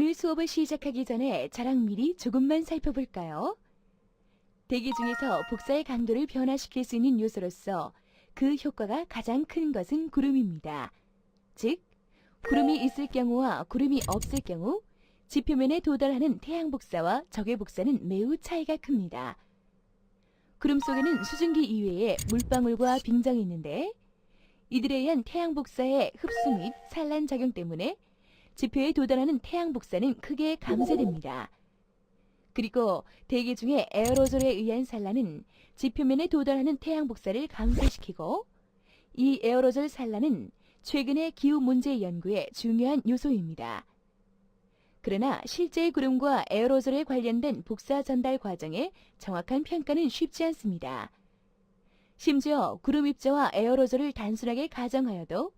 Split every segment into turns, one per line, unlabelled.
오늘 수업을 시작하기 전에 자랑 미리 조금만 살펴볼까요? 대기 중에서 복사의 강도를 변화시킬 수 있는 요소로서 그 효과가 가장 큰 것은 구름입니다. 즉, 구름이 있을 경우와 구름이 없을 경우 지표면에 도달하는 태양 복사와 적외 복사는 매우 차이가 큽니다. 구름 속에는 수증기 이외에 물방울과 빙정이 있는데 이들에 의한 태양 복사의 흡수 및 산란 작용 때문에 지표에 도달하는 태양 복사는 크게 감쇄됩니다. 그리고 대기 중에 에어로졸에 의한 산란은 지표면에 도달하는 태양 복사를 감쇄시키고 이 에어로졸 산란은 최근의 기후 문제 연구의 중요한 요소입니다. 그러나 실제 구름과 에어로졸에 관련된 복사 전달 과정의 정확한 평가는 쉽지 않습니다. 심지어 구름 입자와 에어로졸을 단순하게 가정하여도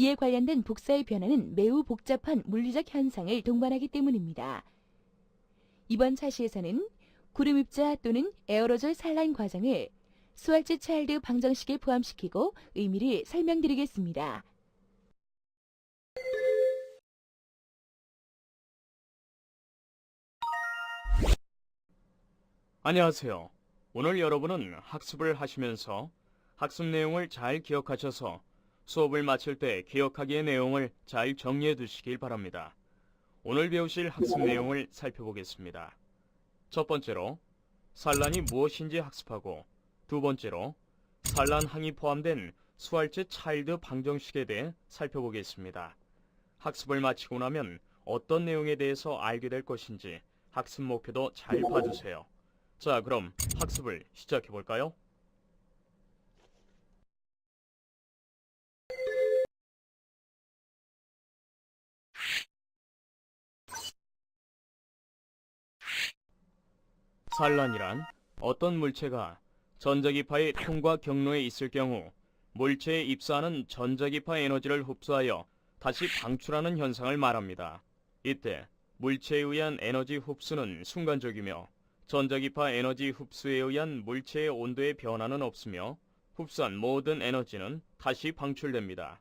이에 관련된 복사의 변화는 매우 복잡한 물리적 현상을 동반하기 때문입니다. 이번 차시에서는 구름 입자 또는 에어로졸 산란 과정을 스왈츠 차일드 방정식에 포함시키고 의미를 설명드리겠습니다.
안녕하세요. 오늘 여러분은 학습을 하시면서 학습 내용을 잘 기억하셔서 수업을 마칠 때 기억하기의 내용을 잘 정리해 두시길 바랍니다. 오늘 배우실 학습 내용을 살펴보겠습니다. 첫 번째로 산란이 무엇인지 학습하고 두 번째로 산란항이 포함된 수할제 차일드 방정식에 대해 살펴보겠습니다. 학습을 마치고 나면 어떤 내용에 대해서 알게 될 것인지 학습 목표도 잘 봐주세요. 자, 그럼 학습을 시작해 볼까요? 산란이란 어떤 물체가 전자기파의 통과 경로에 있을 경우 물체에 입사하는 전자기파 에너지를 흡수하여 다시 방출하는 현상을 말합니다. 이때 물체에 의한 에너지 흡수는 순간적이며 전자기파 에너지 흡수에 의한 물체의 온도의 변화는 없으며 흡수한 모든 에너지는 다시 방출됩니다.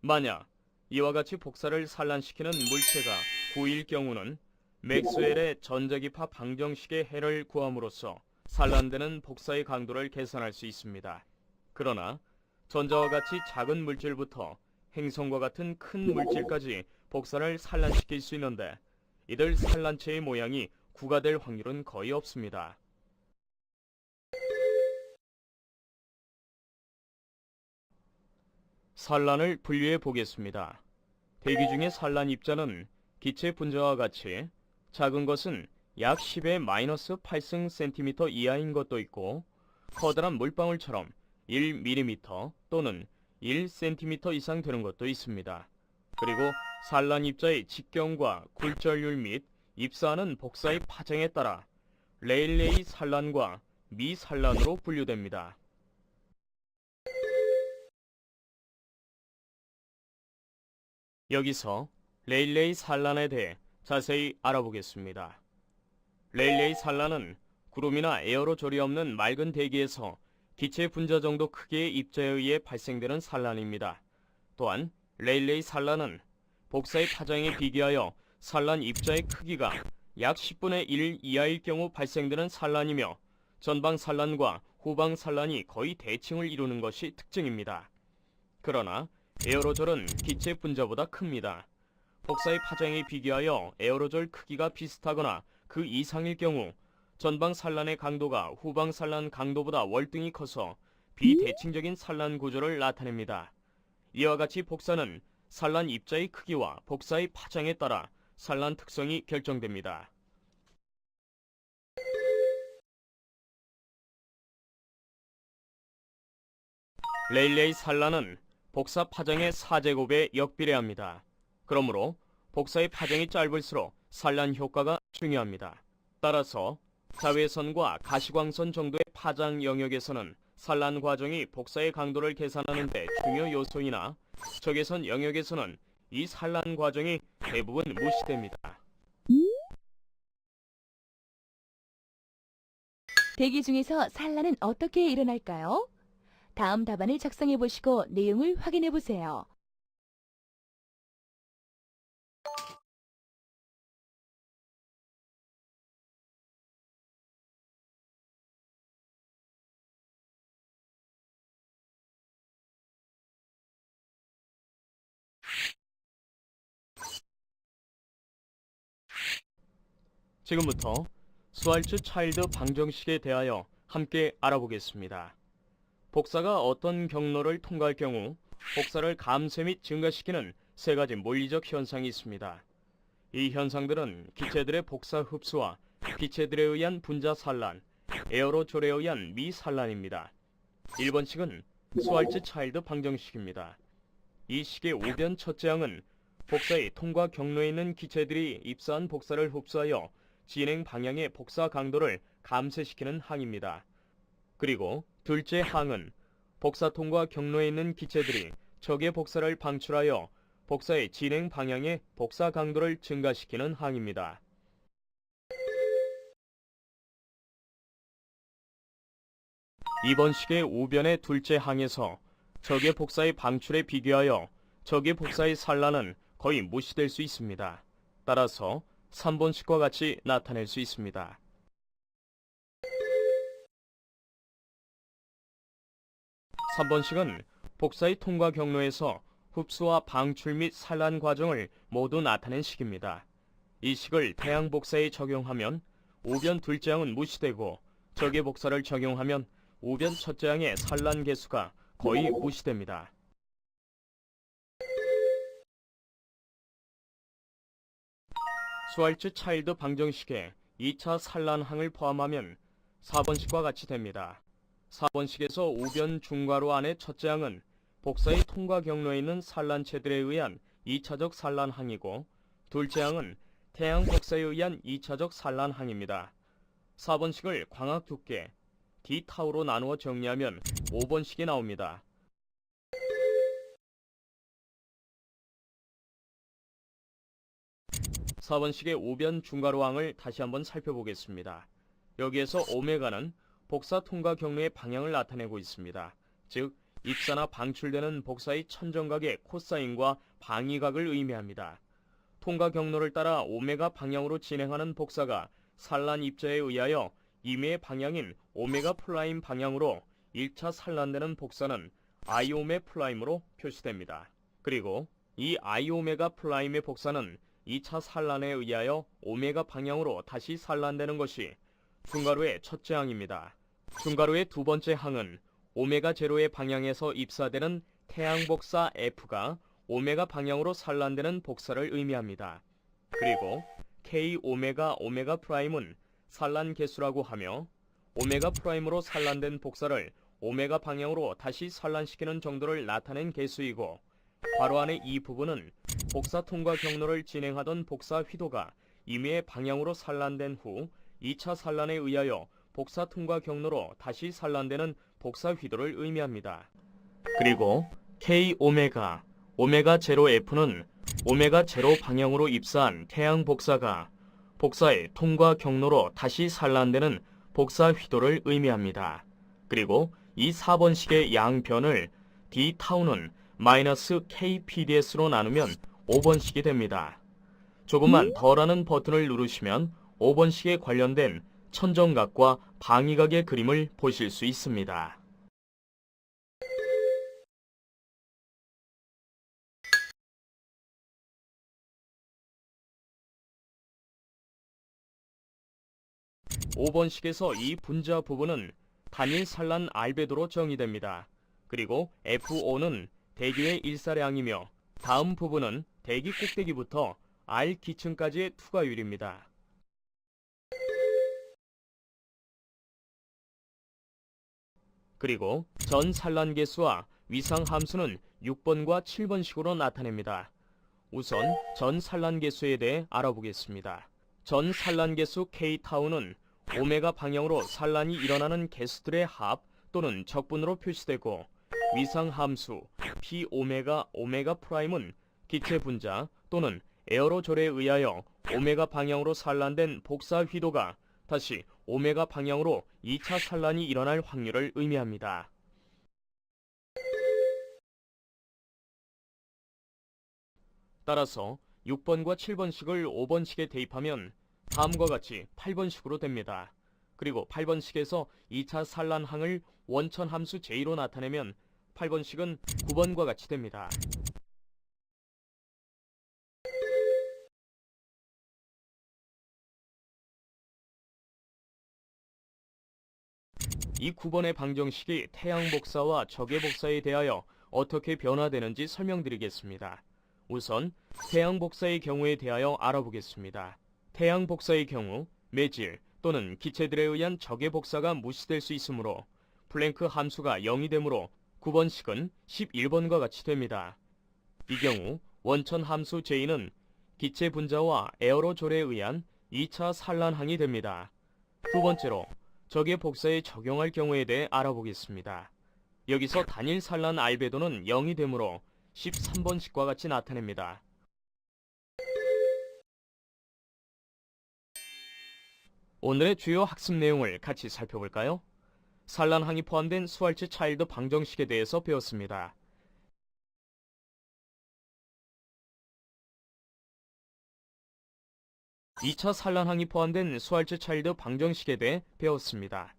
만약 이와 같이 복사를 산란시키는 물체가 9일 경우는 맥스웰의 전자기파 방정식의 해를 구함으로써 산란되는 복사의 강도를 계산할 수 있습니다. 그러나 전자와 같이 작은 물질부터 행성과 같은 큰 물질까지 복사를 산란시킬 수 있는데 이들 산란체의 모양이 구가 될 확률은 거의 없습니다. 산란을 분류해 보겠습니다. 대기 중의 산란 입자는 기체 분자와 같이 작은 것은 약 10의 마이너스 8승 센티미터 이하인 것도 있고 커다란 물방울처럼 1mm 또는 1cm 이상 되는 것도 있습니다. 그리고 산란 입자의 직경과 굴절률 및 입사하는 복사의 파장에 따라 레일레이 산란과 미산란으로 분류됩니다. 여기서 레일레이 산란에 대해 자세히 알아보겠습니다. 레일레이 산란은 구름이나 에어로졸이 없는 맑은 대기에서 기체 분자 정도 크기의 입자에 의해 발생되는 산란입니다. 또한 레일레이 산란은 복사의 파장에 비교하여 산란 입자의 크기가 약 10분의 1 이하일 경우 발생되는 산란이며 전방 산란과 후방 산란이 거의 대칭을 이루는 것이 특징입니다. 그러나 에어로졸은 기체 분자보다 큽니다. 복사의 파장에 비교하여 에어로졸 크기가 비슷하거나 그 이상일 경우 전방 산란의 강도가 후방 산란 강도보다 월등히 커서 비대칭적인 산란 구조를 나타냅니다. 이와 같이 복사는 산란 입자의 크기와 복사의 파장에 따라 산란 특성이 결정됩니다. 레일레이 산란은 복사 파장의 4제곱에 역비례합니다. 그러므로 복사의 파장이 짧을수록 산란 효과가 중요합니다. 따라서 자외선과 가시광선 정도의 파장 영역에서는 산란 과정이 복사의 강도를 계산하는 데 중요 요소이나 적외선 영역에서는 이 산란 과정이 대부분 무시됩니다.
대기 중에서 산란은 어떻게 일어날까요? 다음 답안을 작성해 보시고 내용을 확인해 보세요.
지금부터 스왈츠 차일드 방정식에 대하여 함께 알아보겠습니다. 복사가 어떤 경로를 통과할 경우 복사를 감쇄 및 증가시키는 세 가지 물리적 현상이 있습니다. 이 현상들은 기체들의 복사 흡수와 기체들에 의한 분자 산란, 에어로졸에 의한 미산란입니다. 1번식은 스왈츠 차일드 방정식입니다. 이 식의 우변 첫째 항은 복사의 통과 경로에 있는 기체들이 입사한 복사를 흡수하여 진행 방향의 복사 강도를 감쇄시키는 항입니다. 그리고 둘째 항은 복사 통과 경로에 있는 기체들이 적의 복사를 방출하여 복사의 진행 방향의 복사 강도를 증가시키는 항입니다. 이번 식의 우변의 둘째 항에서 적의 복사의 방출에 비교하여 적의 복사의 산란은 거의 무시될 수 있습니다. 따라서 3번식과 같이 나타낼 수 있습니다. 삼번식은 복사의 통과 경로에서 흡수와 방출 및 산란 과정을 모두 나타낸 식입니다. 이 식을 태양 복사에 적용하면 우변 둘째 항은 무시되고 적의 복사를 적용하면 우변 첫째 항의 산란 개수가 거의 무시됩니다. 스왈츠 차일드 방정식에 2차 산란항을 포함하면 4번식과 같이 됩니다. 4번식에서 우변 중괄호 안의 첫째 항은 복사의 통과 경로에 있는 산란체들에 의한 2차적 산란항이고 둘째 항은 태양 복사에 의한 2차적 산란항입니다. 4번식을 광학 두께 d 타우로 나누어 정리하면 5번식이 나옵니다. 사번식의 우변 중괄호항을 다시 한번 살펴보겠습니다. 여기에서 오메가는 복사 통과 경로의 방향을 나타내고 있습니다. 즉, 입사나 방출되는 복사의 천정각의 코사인과 방위각을 의미합니다. 통과 경로를 따라 오메가 방향으로 진행하는 복사가 산란 입자에 의하여 임의의 방향인 오메가 플라임 방향으로 1차 산란되는 복사는 아이오메 플라임으로 표시됩니다. 그리고 이 아이오메가 플라임의 복사는 2차 산란에 의하여 오메가 방향으로 다시 산란되는 것이 중괄호의 첫째 항입니다. 중괄호의 두 번째 항은 오메가 제로의 방향에서 입사되는 태양 복사 F가 오메가 방향으로 산란되는 복사를 의미합니다. 그리고 K 오메가 오메가 프라임은 산란 개수라고 하며 오메가 프라임으로 산란된 복사를 오메가 방향으로 다시 산란시키는 정도를 나타낸 개수이고 괄호 안의 이 부분은 복사 통과 경로를 진행하던 복사 휘도가 임의의 방향으로 산란된 후 2차 산란에 의하여 복사 통과 경로로 다시 산란되는 복사 휘도를 의미합니다. 그리고 K 오메가 오메가 제로 F는 오메가 제로 방향으로 입사한 태양 복사가 복사의 통과 경로로 다시 산란되는 복사 휘도를 의미합니다. 그리고 이 4번식의 양변을 D 타우는 마이너스 KPDS로 나누면 5번식이 됩니다. 조금만 더라는 버튼을 누르시면 5번식에 관련된 천정각과 방위각의 그림을 보실 수 있습니다. 오번식에서이 분자 부분은 단일 산란 알베도로 정의됩니다. 그리고 FO는 대기의 일사량이며 다음 부분은 대기 꼭대기부터 R 기층까지의 투과율입니다. 그리고 전 산란 개수와 위상 함수는 6번과 7번식으로 나타냅니다. 우선 전 산란 개수에 대해 알아보겠습니다. 전 산란 개수 K 타우는 오메가 방향으로 산란이 일어나는 개수들의 합 또는 적분으로 표시되고 위상 함수 p 오메가 오메가 프라임은 기체 분자 또는 에어로졸에 의하여 오메가 방향으로 산란된 복사 휘도가 다시 오메가 방향으로 2차 산란이 일어날 확률을 의미합니다. 따라서 6번과 7번식을 5번식에 대입하면 다음과 같이 8번식으로 됩니다. 그리고 8번식에서 2차 산란항을 원천함수 J로 나타내면 8번식은 9번과 같이 됩니다. 이 9번의 방정식이 태양 복사와 적의 복사에 대하여 어떻게 변화되는지 설명드리겠습니다. 우선 태양 복사의 경우에 대하여 알아보겠습니다. 태양 복사의 경우 매질 또는 기체들에 의한 적의 복사가 무시될 수 있으므로 플랭크 함수가 0이 되므로 9번식은 11번과 같이 됩니다. 이 경우 원천 함수 J는 기체 분자와 에어로 졸에 의한 2차 산란항이 됩니다. 두 번째로 적의 복사에 적용할 경우에 대해 알아보겠습니다. 여기서 단일 산란 알베도는 0이 되므로 13번식과 같이 나타냅니다. 오늘의 주요 학습 내용을 같이 살펴볼까요? 산란항이 포함된 수알츠 차일드 방정식에 대해서 배웠습니다. (2차) 산란항이 포함된 수알츠 차일드 방정식에 대해 배웠습니다.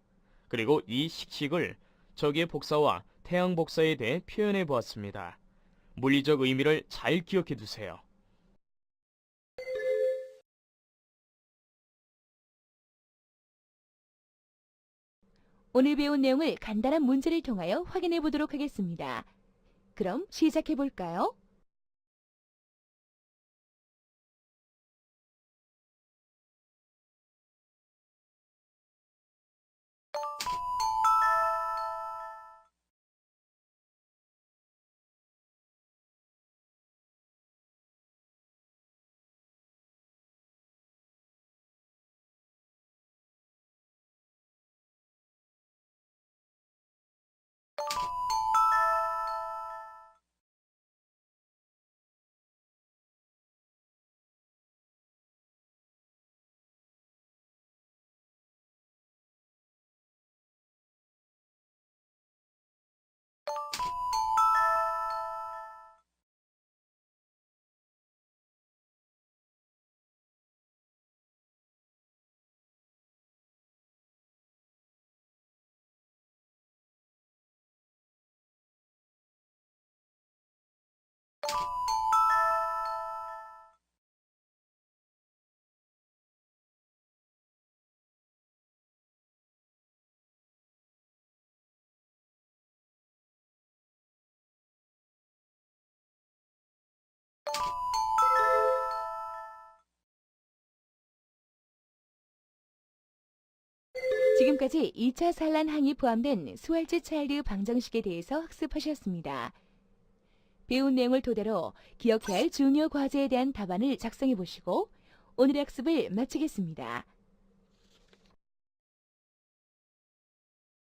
그리고 이 식식을 적의 복사와 태양 복사에 대해 표현해 보았습니다. 물리적 의미를 잘 기억해 두세요.
오늘 배운 내용을 간단한 문제를 통하여 확인해 보도록 하겠습니다. 그럼 시작해 볼까요? 지금까지 2차 산란 항이 포함된 스왈츠 차일드 방정식에 대해서 학습하셨습니다. 배운 내용을 토대로 기억해야 할 중요 과제에 대한 답안을 작성해 보시고 오늘의 학습을 마치겠습니다.